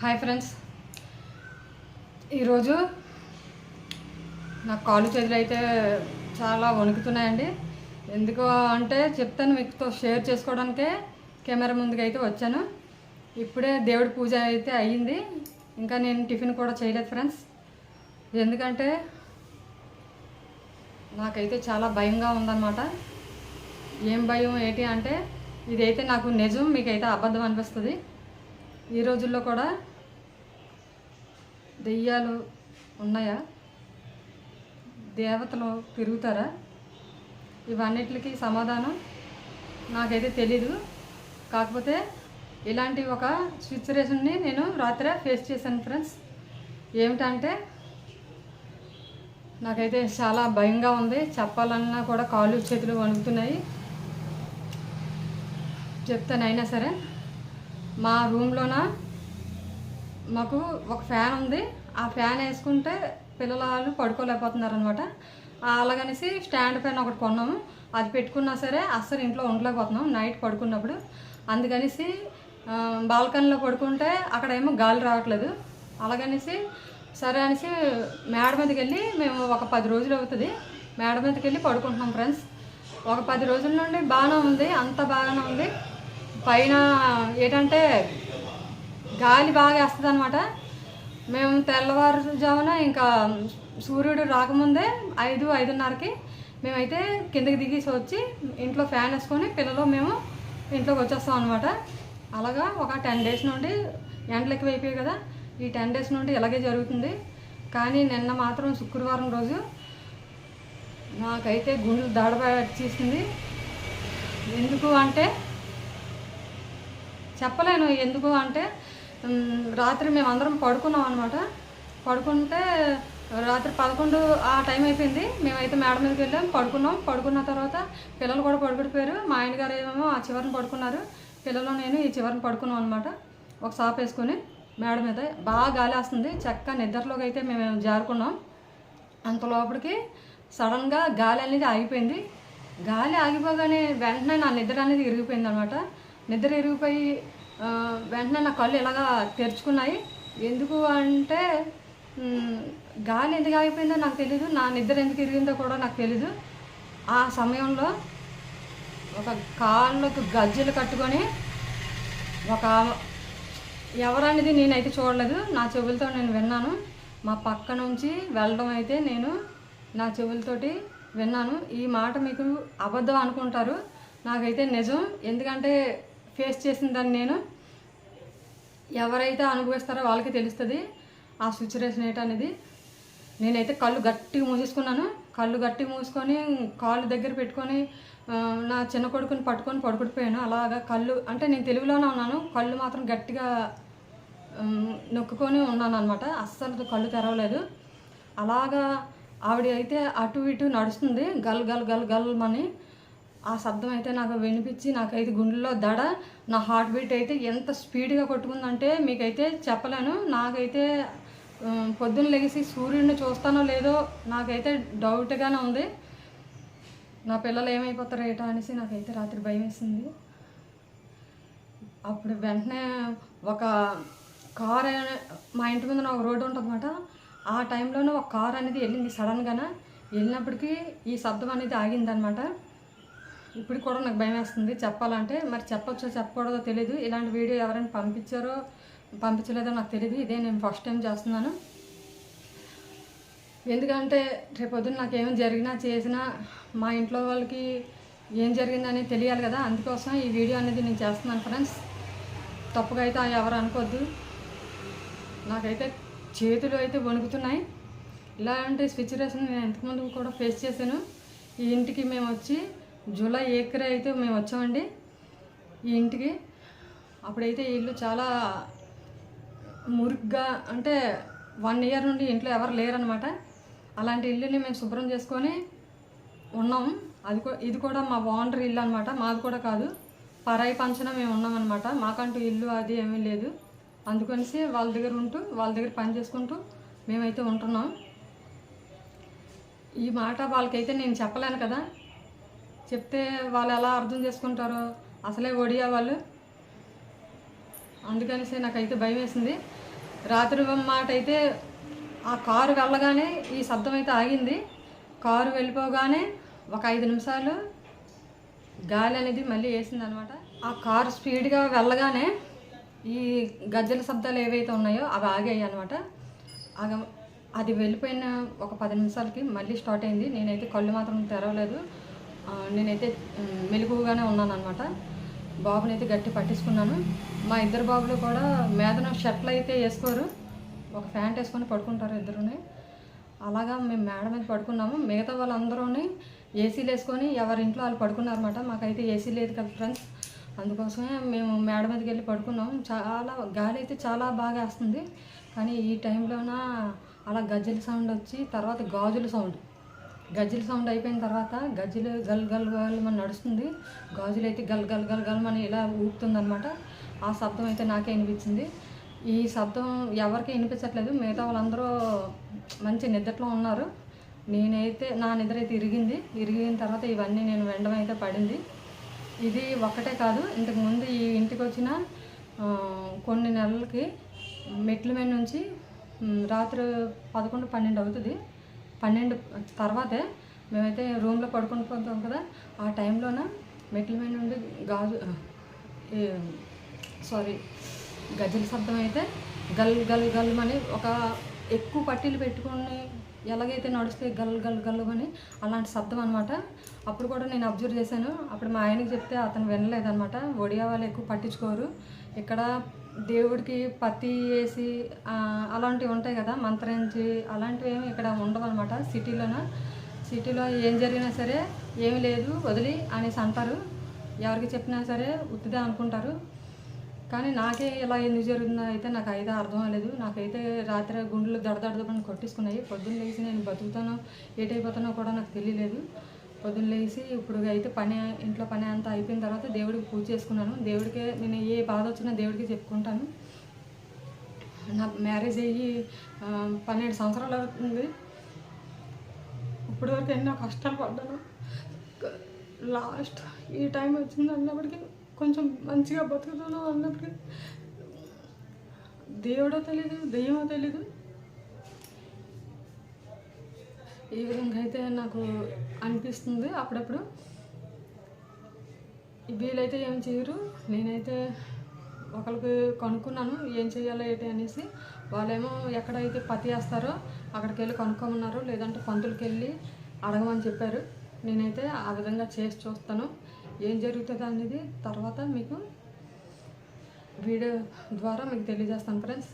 Hi friends ఈరోజు నా కాలు చేతులు అయితే చాలా వణుకుతున్నాయండి. ఎందుకు అంటే చెప్తాను మీతో షేర్ చేసుకోవడానికే. కెమెరా ముందుకు అయితే వచ్చాను. ఇప్పుడే దేవుడి పూజ అయితే అయ్యింది. ఇంకా నేను టిఫిన్ కూడా చేయలేదు ఫ్రెండ్స్ ఎందుకంటే నాకైతే చాలా భయంగా ఉందన్నమాట. ఏం భయం ఏంటి అంటే ఇదైతే నాకు నిజం మీకైతే అబద్ధం అనిపిస్తుంది. ఈ రోజుల్లో కూడా దెయ్యాలు ఉన్నాయా? దేవతలు పెరుగుతారా ఇవన్నిటికి సమాధానం నాకైతే తెలీదు. కాకపోతే ఇలాంటి ఒక సిచ్యువేషన్ని నేను రాత్రి ఫేస్ చేశాను ఫ్రెండ్స్. ఏమిటంటే నాకైతే చాలా భయంగా ఉంది. చెప్పాలన్నా కూడా కాళ్ళు చేతులు వణుకుతున్నాయి. చెప్తానైనా సరే. మా రూమ్లోన మాకు ఒక ఫ్యాన్ ఉంది. ఆ ఫ్యాన్ వేసుకుంటే పిల్లల వాళ్ళు పడుకోలేకపోతున్నారు అనమాట అలాగనేసి స్టాండ్ ఫ్యాన్ ఒకటి కొన్నాము. అది పెట్టుకున్నా సరే అస్సలు ఇంట్లో ఉండలేకపోతున్నాం. నైట్ పడుకున్నప్పుడు. అందుకనేసి బాల్కనీలో పడుకుంటే అక్కడ ఏమో గాలి రావట్లేదు. అలాగనేసి సరే అనేసి మేడ మీదకి వెళ్ళి మేము ఒక పది రోజులు అవుతుంది. మేడ మీదకి వెళ్ళి పడుకుంటున్నాం ఫ్రెండ్స్. ఒక పది రోజుల నుండి బాగానే ఉంది. అంత బాగానే ఉంది. పైన ఏంటంటే గాలి బాగా వేస్తుంది అనమాట మేము తెల్లవారుజామున ఇంకా సూర్యుడు రాకముందే ఐదు ఐదున్నరకి మేమైతే కిందకి దిగేసి వచ్చి ఇంట్లో ఫ్యాన్ వేసుకొని పిల్లలు మేము ఇంట్లోకి వచ్చేస్తాం అనమాట అలాగా ఒక టెన్ డేస్ నుండి ఎండలు ఎక్కువైపోయాయి కదా. ఈ టెన్ డేస్ నుండి ఇలాగే జరుగుతుంది. కానీ నిన్న మాత్రం శుక్రవారం రోజు నాకైతే గుండెలు దాడబట్టేసింది ఎందుకు అంటే చెప్పలేను. ఎందుకు అంటే రాత్రి మేము అందరం పడుకున్నాం అనమాట పడుకుంటే రాత్రి పదకొండు ఆ టైం అయిపోయింది. మేమైతే మేడ మీదకి వెళ్ళాం పడుకున్నాం. పడుకున్న తర్వాత పిల్లలు కూడా పడుకుడిపోయారు మా ఆయన గారు ఏమో ఆ చివరిని పడుకున్నారు. పిల్లలు నేను ఈ చివరిని పడుకున్నాం అనమాట ఒక సాప్ వేసుకొని మేడం మీద బాగా గాలి వస్తుంది. చక్క నిద్రలోకి అయితే మేము జారుకున్నాం. అంత లోపలికి సడన్గా గాలి అనేది ఆగిపోయింది. గాలి ఆగిపోగానే వెంటనే నా నిద్ర అనేది ఇరిగిపోయింది అనమాట నిద్ర ఇరిగిపోయి వెంటనే నా కళ్ళు ఇలాగా తెరుచుకున్నాయి. ఎందుకు అంటే గాలి ఎందుకు ఆగిపోయిందో నాకు తెలీదు. నా నిద్ర ఎందుకు ఇరిగిందో కూడా నాకు తెలీదు. ఆ సమయంలో ఒక కాళ్ళకు గజ్జలు కట్టుకొని ఒక ఎవరనేది నేనైతే చూడలేదు. నా చెవులతో నేను విన్నాను. మా పక్క నుంచి వెళ్ళడం అయితే నేను నా చెవులతోటి విన్నాను. ఈ మాట మీకు అబద్ధం అనుకుంటారు. నాకైతే నిజం. ఎందుకంటే ఫేస్ చేసిన దాన్ని నేను ఎవరైతే అనుభవిస్తారో వాళ్ళకి తెలుస్తుంది. ఆ సిచ్యువేషన్ ఏంటనేది. నేనైతే కళ్ళు గట్టిగా మూసేసుకున్నాను. కళ్ళు గట్టిగా మూసుకొని కాళ్ళు దగ్గర పెట్టుకొని నా చిన్న కొడుకుని పట్టుకొని పడుకుడిపోయాను. అలాగా కళ్ళు అంటే నేను తెలుగులోనే ఉన్నాను. కళ్ళు మాత్రం గట్టిగా నొక్కుకొని ఉన్నాను అనమాట అస్సలు కళ్ళు తెరవలేదు. అలాగా ఆవిడ అయితే అటు ఇటు నడుస్తుంది. గల్ గల్ గల్ గల్ అని ఆ శబ్దం అయితే నాకు వినిపించి నాకైతే గుండెలో దడ నా హార్ట్ బీట్ అయితే ఎంత స్పీడ్గా కొట్టుకుందంటే మీకైతే చెప్పలేను. నాకైతే పొద్దున్న లెగిసి సూర్యుడిని చూస్తానో లేదో నాకైతే డౌట్గానే ఉంది. నా పిల్లలు ఏమైపోతారో ఏటో అనేసి నాకైతే రాత్రి భయం వేసింది. అప్పుడు వెంటనే ఒక కార్ మా ఇంటి ముందున ఒక రోడ్డు ఉంటుందన్నమాట. ఆ టైంలోనే ఒక కార్ అనేది వెళ్ళింది సడన్గానే వెళ్ళినప్పటికీ ఈ శబ్దం అనేది ఆగిందనమాట ఇప్పుడు కూడా నాకు భయం వేస్తుంది. చెప్పాలంటే మరి చెప్పొచ్చో చెప్పకూడదో తెలియదు ఇలాంటి వీడియో ఎవరైనా పంపించారో పంపించలేదో నాకు తెలియదు ఇదే నేను ఫస్ట్ టైం చేస్తున్నాను. ఎందుకంటే రేపొద్దున నాకు ఏం జరిగినా చేసినా మా ఇంట్లో వాళ్ళకి ఏం జరిగిందని తెలియాలి కదా. అందుకోసం ఈ వీడియో అనేది నేను చేస్తున్నాను ఫ్రెండ్స్ తప్పుగా అయితే ఎవరు అనుకోవద్దు నాకైతే చేతులు అయితే వణుకుతున్నాయి. ఇలాంటి సిచ్యువేషన్ నేను ఇంతకుముందు కూడా ఫేస్ చేశాను. ఈ ఇంటికి మేము వచ్చి జూలై ఏకరే అయితే మేము వచ్చామండి ఈ ఇంటికి. అప్పుడైతే ఇల్లు చాలా మురుగ్గా అంటే వన్ ఇయర్ నుండి ఇంట్లో ఎవరు లేరనమాట అలాంటి ఇల్లుని మేము శుభ్రం చేసుకొని ఉన్నాం. అది ఇది కూడా మా ఓనర్ ఇల్లు అనమాట మాది కూడా కాదు. పరాయి పంచన మేము ఉన్నామన్నమాట. మాకంటూ ఇల్లు అది ఏమీ లేదు. అందుకనిసి వాళ్ళ దగ్గర ఉంటూ వాళ్ళ దగ్గర పని చేసుకుంటూ మేమైతే ఉంటున్నాం. ఈ మాట వాళ్ళకైతే నేను చెప్పలేను కదా. చెప్తే వాళ్ళు ఎలా అర్థం చేసుకుంటారో అసలే ఒడియా వాళ్ళు. అందుకనేసి నాకైతే భయం వేసింది. రాత్రి మాట అయితే ఆ కారు వెళ్ళగానే ఈ శబ్దం అయితే ఆగింది. కారు వెళ్ళిపోగానే ఒక ఐదు నిమిషాలు గాలి అనేది మళ్ళీ వేసింది అనమాట ఆ కారు స్పీడ్గా వెళ్ళగానే ఈ గజ్జల శబ్దాలు ఏవైతే ఉన్నాయో అవి ఆగాయి అనమాట అది వెళ్ళిపోయిన ఒక పది నిమిషాలకి మళ్ళీ స్టార్ట్ అయింది. నేనైతే కళ్ళు మాత్రం తెరవలేదు. నేనైతే మెలుగుగానే ఉన్నాను అనమాట బాబుని అయితే గట్టి పట్టించుకున్నాను. మా ఇద్దరు బాబులు కూడా మేదన షర్ట్లు అయితే వేసుకోరు. ఒక ప్యాంట్ వేసుకొని పడుకుంటారు ఇద్దరుని. అలాగా మేము మేడ మీద పడుకున్నాము. మిగతా వాళ్ళందరూని ఏసీలు వేసుకొని ఎవరి ఇంట్లో వాళ్ళు పడుకున్నారన్నమాట. మాకైతే ఏసీ లేదు కదా ఫ్రెండ్స్. అందుకోసమే మేము మేడ మీదకి వెళ్ళి పడుకున్నాం. చాలా గాలి అయితే చాలా బాగా వేస్తుంది. కానీ ఈ టైంలోన అలా గజ్జల సౌండ్ వచ్చి తర్వాత గాజుల సౌండ్. గజ్జిల సౌండ్ అయిపోయిన తర్వాత గజ్జలు గల్ గల్ గల్ మన నడుస్తుంది. గాజులు అయితే గల్ గల్ గల్ గల్ మన ఇలా ఊపుతుంది అనమాట ఆ శబ్దం అయితే నాకే వినిపించింది. ఈ శబ్దం ఎవరికి వినిపించట్లేదు. మిగతా వాళ్ళందరూ మంచి నిద్రలో ఉన్నారు. నేనైతే నా నిద్ర అయితే ఇరిగింది. ఇరిగిన తర్వాత ఇవన్నీ నేను వెండం అయితే పడింది. ఇది ఒక్కటే కాదు. ఇంతకుముందు ఈ ఇంటికి వచ్చిన కొన్ని నెలలకి మెట్ల మీద నుంచి రాత్రి పదకొండు పన్నెండు అవుతుంది. పన్నెండు తర్వాతే మేమైతే రూమ్లో పడుకుని పోతాం కదా ఆ టైంలోన మెట్ల మీద నుండి గాజు సారీ గజల శబ్దం అయితే గల్ గల్ గల్ అని ఒక ఎక్కువ పట్టీలు పెట్టుకొని ఎలాగైతే నడుస్తే గల్ గల్ గల్ అని అలాంటి శబ్దం అనమాట అప్పుడు కూడా నేను అబ్జర్వ్ చేశాను. అప్పుడు మా ఆయనకి చెప్తే అతను వినలేదనమాట ఒడియా వాళ్ళు ఎక్కువ పట్టించుకోరు. ఇక్కడ దేవుడికి పత్తి వేసి అలాంటివి ఉంటాయి కదా మంత్రించి అలాంటివి ఏమి ఇక్కడ ఉండవు అనమాట సిటీలోన. సిటీలో ఏం జరిగినా సరే ఏమి లేదు వదిలి అనేసి అంటారు. ఎవరికి చెప్పినా సరే ఉత్తిదే అనుకుంటారు. కానీ నాకే ఇలా ఎందుకు జరుగుతుందో అయితే నాకు అయితే అర్థం అవ్వలేదు. నాకైతే రాత్రి గుండెలు దడదడదని కొట్టేసుకున్నాయి. పొద్దున్న లేచి నేను బతుకుతానో ఏటైపోతానో కూడా నాకు తెలియలేదు. పొద్దున్న లేచి ఇప్పుడు అయితే పని ఇంట్లో పని అంతా అయిపోయిన తర్వాత దేవుడికి పూజ చేసుకున్నాను. దేవుడికే నేను ఏ బాధ వచ్చినా దేవుడికి చెప్పుకుంటాను. నా మ్యారేజ్ అయ్యి పన్నెండు సంవత్సరాలు అవుతుంది. ఇప్పటివరకు ఎన్నో కష్టాలు పడ్డాను. లాస్ట్ ఈ టైం వచ్చింది అన్నప్పటికీ కొంచెం మంచిగా బతుకుతాను అన్నప్పటికీ. దేవుడో తెలీదు దెయ్యమో తెలీదు. ఈ విధంగా అయితే నాకు అనిపిస్తుంది అప్పుడప్పుడు. వీళ్ళైతే ఏం చేయరు. నేనైతే ఒకరికి కనుక్కున్నాను ఏం చేయాలో ఏంటి అనేసి. వాళ్ళేమో ఎక్కడైతే పతి వేస్తారో అక్కడికి వెళ్ళి కనుక్కోమన్నారు లేదంటే పంతులకి వెళ్ళి అడగమని చెప్పారు. నేనైతే ఆ విధంగా చేసి చూస్తాను. ఏం జరుగుతుందో అనేది తర్వాత మీకు వీడియో ద్వారా మీకు తెలియజేస్తాను ఫ్రెండ్స్.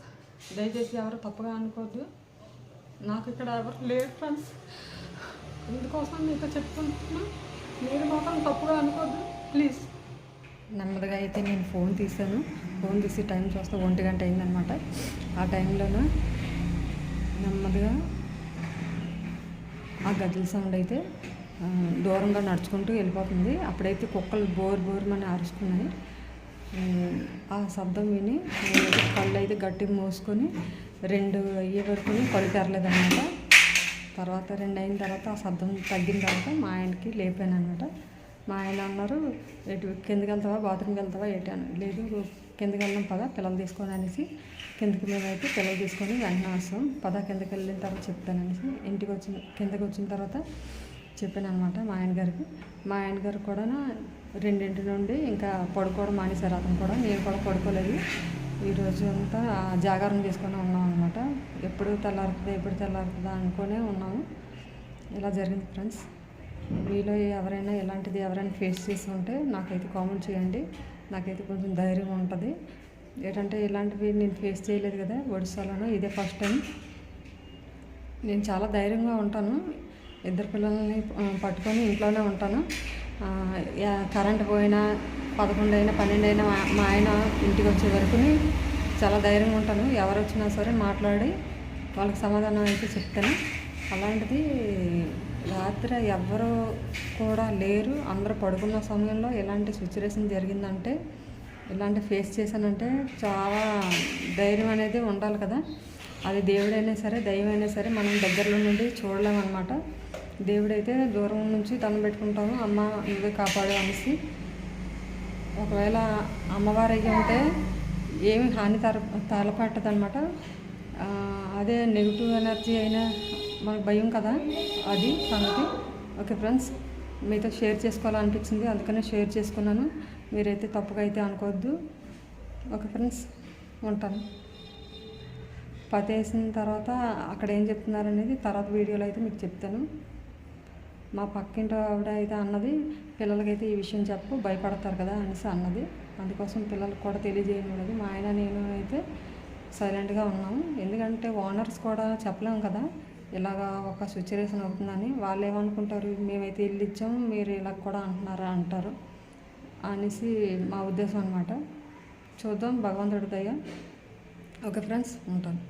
దయచేసి ఎవరు తప్పుగా అనుకోవద్దు. నాకు ఇక్కడ ఎవరు లేరు ఫ్రెండ్స్ ఇందుకోసం మీతో చెప్తున్నా? మీరు మాత్రం తప్పుగా అనుకోద్దు. ప్లీజ్ నెమ్మదిగా అయితే నేను ఫోన్ తీసాను ఫోన్ తీసి టైం చూస్తే ఒంటి గంట అయిందనమాట ఆ టైంలోన నెమ్మదిగా ఆ గజ్జల సౌండ్ అయితే దూరంగా నడుచుకుంటూ వెళ్ళిపోతుంది. అప్పుడైతే కుక్కలు బోర్ బోర్మని అరుస్తున్నాయి. ఆ శబ్దం విని కళ్ళు అయితే గట్టిగా మూసుకొని రెండు అయ్యే వరకు కళ్ళు తెరలేదన్నమాట తర్వాత రెండు అయిన తర్వాత ఆ శబ్దం తగ్గిన తర్వాత మా ఆయనకి లేపాను అనమాట మా ఆయన అన్నారు ఎటు కిందకి వెళ్తావా బాత్రూమ్కి వెళ్తావా ఎటాను లేదు కిందకి వెళ్ళాం పద పిల్లలు తీసుకొని అనేసి కిందకి మేమైతే పిల్లలు తీసుకొని వెంటనే వస్తాం. పద కిందకి వెళ్ళిన తర్వాత చెప్తాను అనేసి ఇంటికి వచ్చిన కిందకి వచ్చిన తర్వాత చెప్పాను అనమాట మా ఆయన గారికి మా ఆయన గారు కూడా రెండింటి నుండి ఇంకా పడుకోవడం మానేశారు. అతను కూడా నేను కూడా పడుకోలేదు. ఈరోజు అంతా జాగారం చేసుకొని ఉన్నాం అనమాట ఎప్పుడు తెల్లారుతుందా ఎప్పుడు తెల్లారుతుందా అనుకునే ఉన్నాము. ఇలా జరిగింది ఫ్రెండ్స్. మీలో ఎవరైనా ఇలాంటిది ఎవరైనా ఫేస్ చేసి ఉంటే నాకైతే కామెంట్ చేయండి. నాకైతే కొంచెం ధైర్యం ఉంటుంది. ఏంటంటే ఇలాంటివి నేను ఫేస్ చేయలేదు కదా ఒడిశాలోనూ ఇదే ఫస్ట్ టైం. నేను చాలా ధైర్యంగా ఉంటాను. ఇద్దరు పిల్లల్ని పట్టుకొని ఇంట్లోనే ఉంటాను. కరెంట్ పోయినా పదకొండు అయినా పన్నెండు అయినా మా- మా ఆయన ఇంటికి వచ్చే వరకు చాలా ధైర్యంగా ఉంటాను. ఎవరు వచ్చినా సరే మాట్లాడి వాళ్ళకి సమాధానం అయితే చెప్తాను. అలాంటిది రాత్రి ఎవ్వరు కూడా లేరు. అందరూ పడుకున్న సమయంలో ఎలాంటి సిచ్యువేషన్ జరిగిందంటే ఇలాంటి ఫేస్ చేశానంటే చాలా ధైర్యం అనేది ఉండాలి కదా. అది దేవుడైనా సరే దైవమైనా సరే మనం దగ్గరలో నుండి చూడలేమన్నమాట. దేవుడైతే దూరం నుంచి దండం పెట్టుకుంటాము అమ్మ నువ్వే కాపాడు అనేసి. ఒకవేళ అమ్మవారు అయ్యి ఉంటే ఏమి హాని తర తలపట్టదనమాట అదే నెగిటివ్ ఎనర్జీ అయినా మనకు భయం కదా అది సంగతి. ఓకే ఫ్రెండ్స్ మీతో షేర్ చేసుకోవాలనిపించింది అందుకనే షేర్ చేసుకున్నాను. మీరైతే తప్పుగా అయితే అనుకోవద్దు. ఓకే ఫ్రెండ్స్ ఉంటాను. పతేసిన తర్వాత అక్కడ ఏం చెప్తున్నారు అనేది తర్వాత వీడియోలో అయితే మీకు చెప్తాను. మా పక్కింటి ఆవిడ అయితే అన్నది పిల్లలకైతే ఈ విషయం చెప్పు భయపడతారు కదా అనేసి అన్నది. అందుకోసం పిల్లలకు కూడా తెలియజేయకూడదు మా ఆయన నేను అయితే సైలెంట్గా ఉన్నాము. ఎందుకంటే ఓనర్స్ కూడా చెప్పలేము కదా ఇలాగా ఒక సిచ్యువేషన్ అవుతుందని. వాళ్ళు ఏమనుకుంటారు మేమైతే ఇల్లు ఇచ్చాము మీరు ఇలా కూడా అంటున్నారా అంటారు అనేసి మా ఉద్దేశం అనమాట చూద్దాం భగవంతుడి దయ. ఓకే ఫ్రెండ్స్ ఉంటాను.